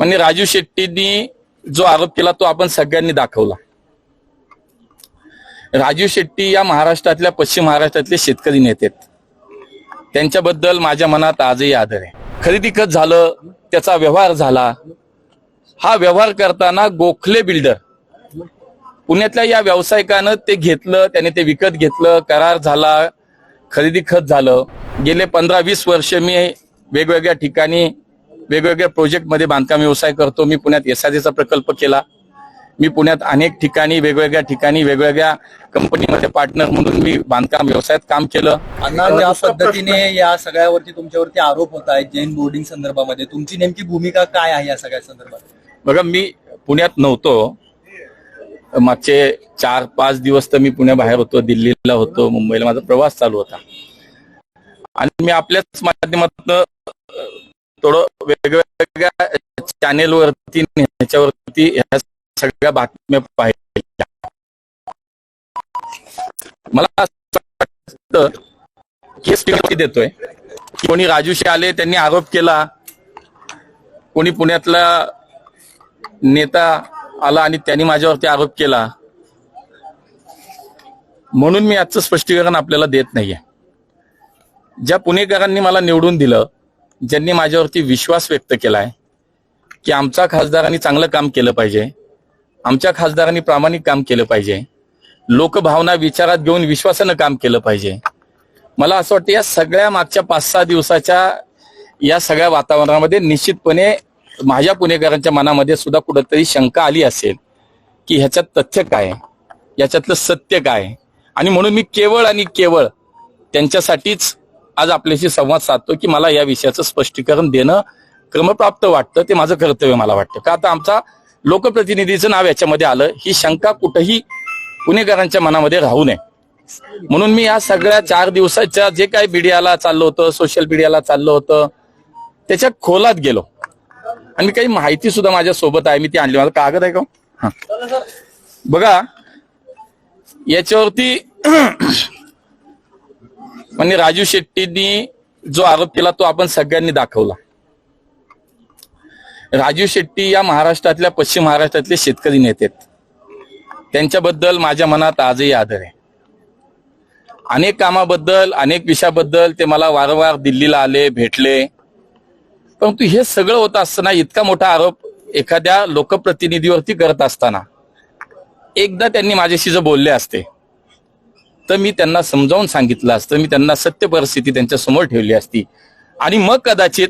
म्हणजे राजू शेट्टींनी जो आरोप केला तो आपण सगळ्यांनी दाखवला. राजू शेट्टी या महाराष्ट्रातल्या पश्चिम महाराष्ट्रातले शेतकरी नेते त्यांच्याबद्दल माझ्या मनात आजही आदर आहे. खरेदी खत झालं त्याचा व्यवहार झाला. हा व्यवहार करताना गोखले बिल्डर पुण्यातल्या या व्यावसायिकानं ते घेतलं त्याने ते विकत घेतलं करार झाला खरेदी खत झालं. गेले पंधरा वीस वर्ष मी वेगवेगळ्या ठिकाणी वेगवेगळ्या प्रोजेक्टमध्ये बांधकाम व्यवसाय करतो. मी पुण्यात एसआयचा प्रकल्प केला. मी पुण्यात अनेक ठिकाणी वेगवेगळ्या ठिकाणी वेगवेगळ्या कंपनीमध्ये पार्टनर म्हणून मी बांधकाम व्यवसायात काम केलं. अण्णा ज्या पद्धतीने या सगळ्यावरती तुमच्यावरती आरोप होत आहेत जैन बोर्डिंग संदर्भामध्ये तुमची नेमकी भूमिका काय आहे या सगळ्या संदर्भात? बघा मी पुण्यात नव्हतो. मागचे चार पाच दिवस तर मी पुण्याबाहेर होतो दिल्लीला होतो मुंबईला. माझा प्रवास चालू होता. आणि मी आपल्याच माध्यमातून थोडं वेगवेगळ्या चॅनेलवरती ह्याच्यावरती ह्या सगळ्या बातम्या पाहिल्या. मला केस देतोय. कोणी राजूशी आले त्यांनी आरोप केला. कोणी पुण्यातला नेता आला आणि त्यांनी माझ्यावरती आरोप केला. म्हणून मी आजचं स्पष्टीकरण आपल्याला देत नाहीये. ज्या पुणेकरांनी मला निवडून दिलं ज्यांनी माझ्यावरती विश्वास व्यक्त केलाय की आमच्या खासदारांनी चांगलं काम केलं पाहिजे आमच्या खासदारांनी प्रामाणिक काम केलं पाहिजे लोकभावना विचारात घेऊन विश्वासानं काम केलं पाहिजे. मला असं वाटतं या सगळ्या मागच्या पाच सहा दिवसाच्या या सगळ्या वातावरणामध्ये निश्चितपणे माझ्या पुणेकरांच्या मनामध्ये सुद्धा कुठंतरी शंका आली असेल की ह्याच्यात तथ्य काय याच्यातलं सत्य काय आणि म्हणून मी केवळ आणि केवळ त्यांच्यासाठीच आज आपल्याशी संवाद साधतो की मला या विषयाचं स्पष्टीकरण देणं क्रमप्राप्त वाटतं ते माझं कर्तव्य मला वाटतं. का आता आमचा लोकप्रतिनिधीचं नाव याच्यामध्ये आलं ही शंका कुठंही पुणेकरांच्या मनामध्ये राहू नये. म्हणून मी या सगळ्या चार दिवसाच्या जे काही मीडियाला चाललं होतं सोशल मीडियाला चाललं होतं त्याच्या खोलात गेलो. आणि काही माहिती सुद्धा माझ्या सोबत आहे मी ती आणली. माझा कागद आहे का हो? बघा याच्यावरती म्हणजे राजू शेट्टींनी जो आरोप केला तो आपण सगळ्यांनी दाखवला. राजू शेट्टी या महाराष्ट्रातल्या पश्चिम महाराष्ट्रातले शेतकरी नेते त्यांच्याबद्दल माझ्या मनात आजही आदर आहे. अनेक कामाबद्दल अनेक विषयाबद्दल ते मला वारंवार दिल्लीला आले भेटले. परंतु हे सगळं होत असताना इतका मोठा आरोप एखाद्या लोकप्रतिनिधीवरती करत असताना एकदा त्यांनी माझ्याशी जर बोलले असते तर मी त्यांना समजावून सांगितलं असतं. मी त्यांना सत्य परिस्थिती त्यांच्यासमोर ठेवली असती. आणि मग कदाचित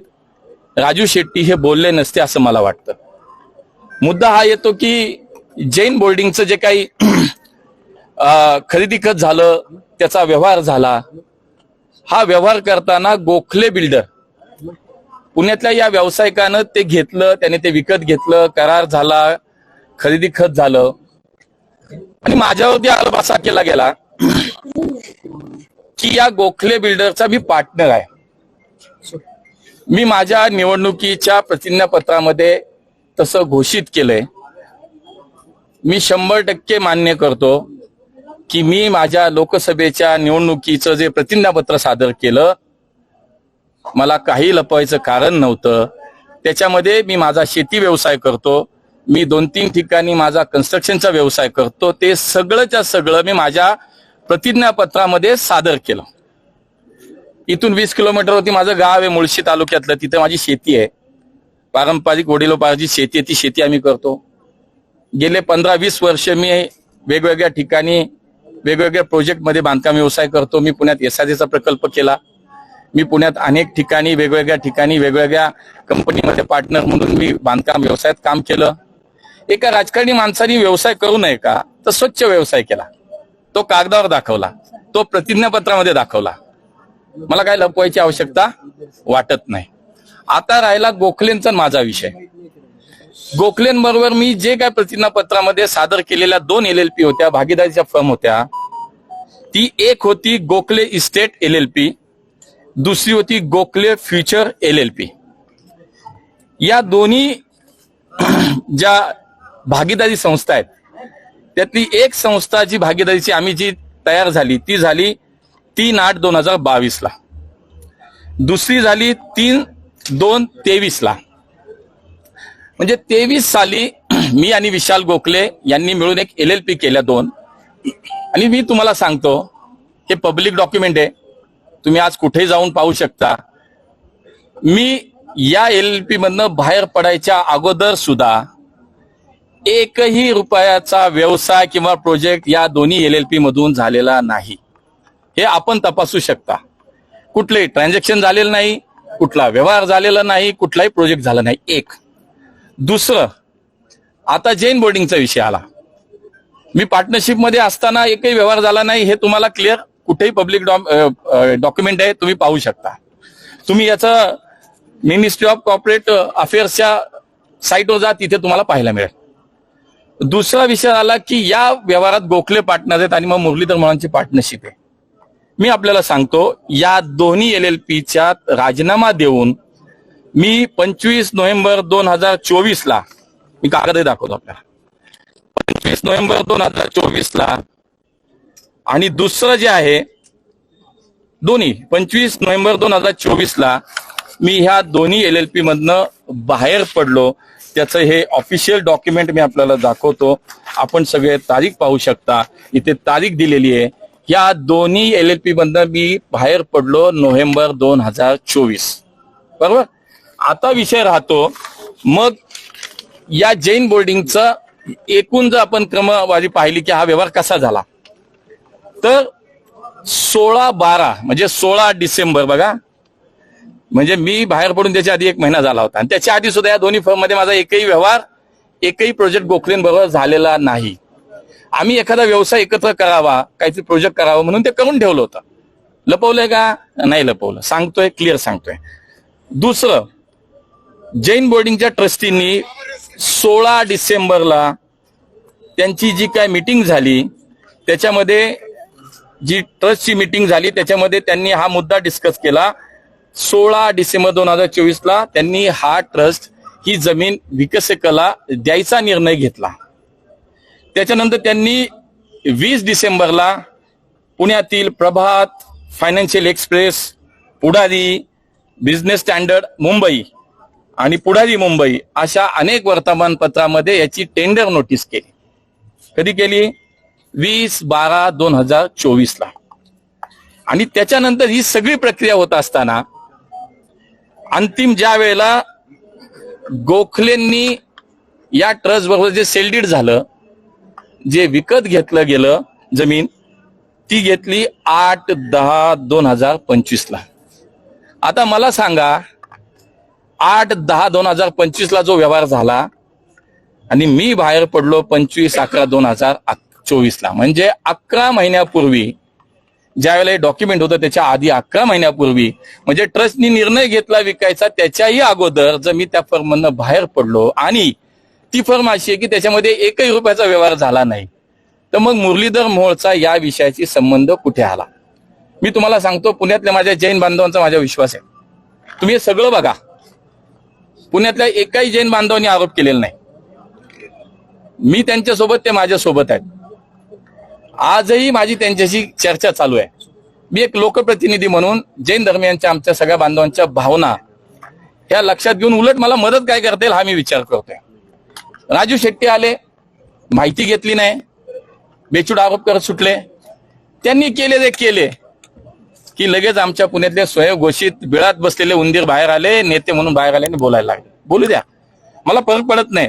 राजू शेट्टी हे बोलले नसते असं मला वाटतं. मुद्दा हा येतो की जैन बोर्डिंगचं जे काही खरेदी खत झालं त्याचा व्यवहार झाला. हा व्यवहार करताना गोखले बिल्डर पुण्यातल्या या व्यावसायिकानं ते घेतलं त्याने ते विकत घेतलं करार झाला खरेदी खत झालं. आणि माझ्यावरती आरोप असा केला गेला की या गोखले बिल्डरचा मी पार्टनर आहे. मी माझ्या निवडणुकीच्या प्रतिज्ञापत्रामध्ये तसं घोषित केलंय. मी शंभर टक्के मान्य करतो की मी माझ्या लोकसभेच्या निवडणुकीचं जे प्रतिज्ञापत्र सादर केलं मला काही लपवायचं कारण नव्हतं. त्याच्यामध्ये मी माझा शेती व्यवसाय करतो. मी दोन तीन ठिकाणी माझा कन्स्ट्रक्शनचा व्यवसाय करतो. ते सगळंच्या सगळं मी माझ्या प्रतिज्ञापत्रामध्ये सादर केलं. इथून वीस किलोमीटरवरती माझं गाव आहे मुळशी तालुक्यातलं. तिथे माझी शेती आहे. पारंपरिक वडिलोपार्जित शेती आहे ती शेती आम्ही करतो. गेले पंधरा वीस वर्ष मी वेगवेगळ्या ठिकाणी वेगवेगळ्या प्रोजेक्टमध्ये बांधकाम व्यवसाय करतो. मी पुण्यात एसआयचा प्रकल्प केला. मी पुण्यात अनेक ठिकाणी वेगवेगळ्या ठिकाणी वेगवेगळ्या कंपनीमध्ये पार्टनर म्हणून मी बांधकाम व्यवसायात काम केलं. एका राजकारणी माणसाने व्यवसाय करू नये का? तर स्वच्छ व्यवसाय केला. तो कागदावर दाखवला. तो प्रतिज्ञापत्रामध्ये दाखवला. मला काय लपवायची आवश्यकता? वाटत नाही. आता राहिला गोखलेंचा माझा विषय. गोखलेंबरोबर मी जे काय प्रतिज्ञापत्रामध्ये सादर केलेल्या दोन एल एल पी होत्या भागीदारीच्या फर्म होत्या ती एक होती Gokhale estate L L P दुसरी होती Gokhale future L L P या दोन्ही ज्या भागीदारी संस्था आहेत त्यातली एक संस्था जी भागीदारीची आम्ही जी तयार झाली ती झाली तीन आठ दोन हजार बावीसला. दुसरी झाली तीन दोन तेवीसला. म्हणजे तेवीस साली मी आणि विशाल गोखले यांनी मिळून एक एल एल पी केल्या दोन. आणि मी तुम्हाला सांगतो हे पब्लिक डॉक्युमेंट आहे. तुम्ही आज कुठेही जाऊन पाहू शकता. मी या एल एल पी मधनं बाहेर पडायच्या अगोदर सुद्धा एकही रुपयाचा व्यवसाय किंवा प्रोजेक्ट या दोन्ही एल एल पी मधून झालेला नाही. हे आपण तपासू शकता. कुठले ट्रान्झॅक्शन झालेलं नाही कुठला व्यवहार झालेला नाही कुठलाही प्रोजेक्ट झाला नाही. एक. दुसरं आता जैन बोर्डिंगचा विषय आला. मी पार्टनरशिपमध्ये असताना एकही व्यवहार झाला नाही हे तुम्हाला क्लिअर कुठेही पब्लिक डॉक्युमेंट आहे तुम्ही पाहू शकता. तुम्ही याचं मिनिस्ट्री ऑफ कॉर्पोरेट अफेअर्सच्या साईटवर जा तिथे तुम्हाला पाहायला मिळेल. दुसरा विषय आला की या व्यवहारात गोखले पार्टनर आहेत आणि मग मुरलीधर मोहनची पार्टनरशिप आहे. मी आपल्याला सांगतो या दोन्ही एल एल पीच्या राजीनामा देऊन मी पंचवीस नोव्हेंबर दोन हजार चोवीस ला मी कागदही दाखवतो आपल्याला. पंचवीस नोव्हेंबर दोन हजार चोवीस ला आणि दुसरं जे आहे दोन्ही पंचवीस नोव्हेंबर दोन हजार चोवीस ला मी ह्या दोन्ही एल एल पी मधनं बाहेर पडलो. त्याचं हे ऑफिशियल डॉक्युमेंट मी आपल्याला दाखवतो. आपण सगळे तारीख पाहू शकता. इथे तारीख दिलेली आहे. या दोन्ही एल एल पी मधनं मी बाहेर पडलो नोव्हेंबर दोन हजार चोवीस. बरोबर? आता विषय राहतो. मग या जैन बोर्डिंगचा एकूण जर आपण क्रमवारी पाहिली की हा व्यवहार कसा झाला? तर सोळा बारा म्हणजे सोळा डिसेंबर बघा. म्हणजे मी बाहेर पडून त्याच्या आधी एक महिना झाला होता. आणि त्याच्या आधी सुद्धा या दोन्ही फर्ममध्ये माझा एकही व्यवहार एकही प्रोजेक्ट गोखलेंबरोबर झालेला नाही. आम्ही एखादा व्यवसाय एकत्र करावा काहीतरी प्रोजेक्ट करावा म्हणून ते करून ठेवलं होतं. लपवलंय का? नाही लपवलं. सांगतोय क्लिअर सांगतोय. दुसरं जैन बोर्डिंगच्या ट्रस्टींनी सोळा डिसेंबरला त्यांची जी काय मिटिंग झाली त्याच्यामध्ये जी ट्रस्टची मीटिंग झाली त्याच्यामध्ये त्यांनी हा मुद्दा डिस्कस केला. सोळा डिसेंबर दोन हजार चोवीसला त्यांनी हा ट्रस्ट ही जमीन विकसकला द्यायचा निर्णय घेतला. त्याच्यानंतर त्यांनी वीस डिसेंबरला पुण्यातील Prabhat financial express Pudhari business standard Mumbai आणि पुढारी मुंबई अशा अनेक वर्तमानपत्रामध्ये याची टेंडर नोटीस केली. कधी केली? वीस बारा दोन हजार चोवीसला. आणि त्याच्यानंतर ही सगळी प्रक्रिया होत असताना अंतिम ज्या वेळेला गोखलेंनी या ट्रस्ट बरोबर जे सेलडीड झालं जे विकत घेतलं गेलं जमीन ती घेतली आठ दहा दोन हजार पंचवीस ला आता मला सांगा आठ दहा दोन हजार पंचवीस ला जो व्यवहार झाला आणि मी बाहेर पडलो पंचवीस अकरा दोन हजार चोवीस ला म्हणजे अकरा महिन्यापूर्वी ज्यावेळेला हे डॉक्युमेंट होतं त्याच्या आधी अकरा महिन्यापूर्वी म्हणजे ट्रस्टनी निर्णय घेतला विकायचा त्याच्याही अगोदर जर मी त्या फर्ममधनं बाहेर पडलो आणि ती फर्म अशी आहे की त्याच्यामध्ये एकही रुपयाचा व्यवहार झाला नाही तर मग मुरलीधर मोहोळचा या विषयाशी संबंध कुठे आला? मी तुम्हाला सांगतो पुण्यातल्या माझ्या जैन बांधवांचा माझा विश्वास आहे. तुम्ही हे सगळं बघा. पुण्यातल्या एकाही जैन बांधवांनी आरोप केलेला नाही. मी त्यांच्यासोबत ते माझ्यासोबत आहेत. आजही माझी त्यांच्याशी चर्चा चालू आहे. मी एक लोकप्रतिनिधी म्हणून जैन धर्मियांच्या आमच्या सगळ्या बांधवांच्या भावना ह्या लक्षात घेऊन उलट मला मदत काय करता येईल हा मी विचार करतोय. राजू शेट्टी आले माहिती घेतली नाही बेचूड आरोप करत सुटले. त्यांनी केले ते केले की लगेच आमच्या पुण्यातले स्वयंघोषित बिळात बसलेले उंदीर बाहेर आले नेते म्हणून बाहेर आले आणि बोलायला लागले. बोलू द्या. मला फरक पडत नाही.